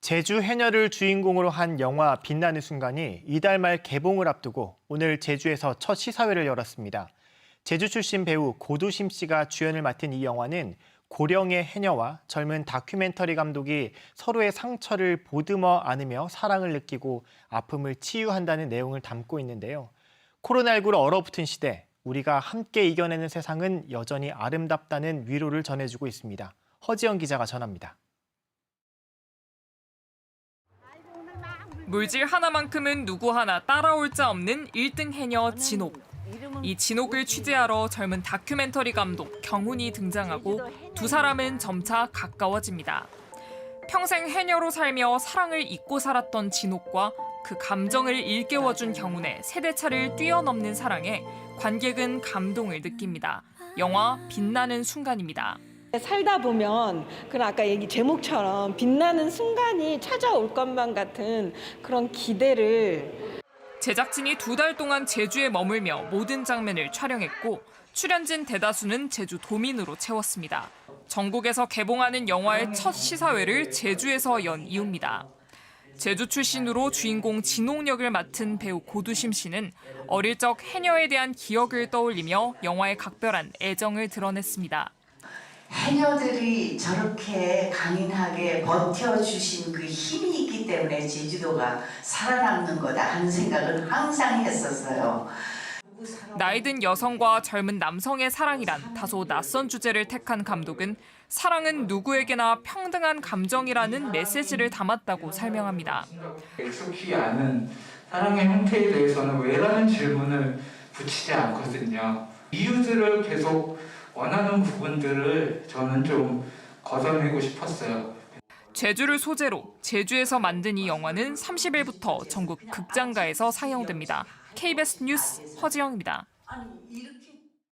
제주 해녀를 주인공으로 한 영화 빛나는 순간이 이달 말 개봉을 앞두고 오늘 제주에서 첫 시사회를 열었습니다. 제주 출신 배우 고두심 씨가 주연을 맡은 이 영화는 고령의 해녀와 젊은 다큐멘터리 감독이 서로의 상처를 보듬어 안으며 사랑을 느끼고 아픔을 치유한다는 내용을 담고 있는데요. 코로나19로 얼어붙은 시대, 우리가 함께 이겨내는 세상은 여전히 아름답다는 위로를 전해주고 있습니다. 허지영 기자가 전합니다. 물질 하나만큼은 누구 하나 따라올 자 없는 1등 해녀 진옥. 이 진옥을 취재하러 젊은 다큐멘터리 감독 경훈이 등장하고 두 사람은 점차 가까워집니다. 평생 해녀로 살며 사랑을 잊고 살았던 진옥과 그 감정을 일깨워준 경훈의 세대차를 뛰어넘는 사랑에 관객은 감동을 느낍니다. 영화 빛나는 순간입니다. 살다 보면 그런 아까 얘기 제목처럼 빛나는 순간이 찾아올 것만 같은 그런 기대를 제작진이 두 달 동안 제주에 머물며 모든 장면을 촬영했고 출연진 대다수는 제주 도민으로 채웠습니다. 전국에서 개봉하는 영화의 첫 시사회를 제주에서 연 이유입니다. 제주 출신으로 주인공 진옥 역을 맡은 배우 고두심 씨는 어릴 적 해녀에 대한 기억을 떠올리며 영화에 각별한 애정을 드러냈습니다. 해녀들이 저렇게 강인하게 버텨주신 그 힘이 있기 때문에 제주도가 살아남는 거다 하는 생각은 항상 했었어요. 나이든 여성과 젊은 남성의 사랑이란 다소 낯선 주제를 택한 감독은 사랑은 누구에게나 평등한 감정이라는 메시지를 담았다고 설명합니다. 익숙히 아는 사랑의 형태에 대해서는 왜라는 질문을 붙이지 않거든요. 이유들을 계속 원하는 부분들을 저는 좀 걷어내고 싶었어요. 제주를 소재로 제주에서 만든 이 영화는 30일부터 전국 극장가에서 상영됩니다. KBS 뉴스 허지영입니다. 아니 이렇게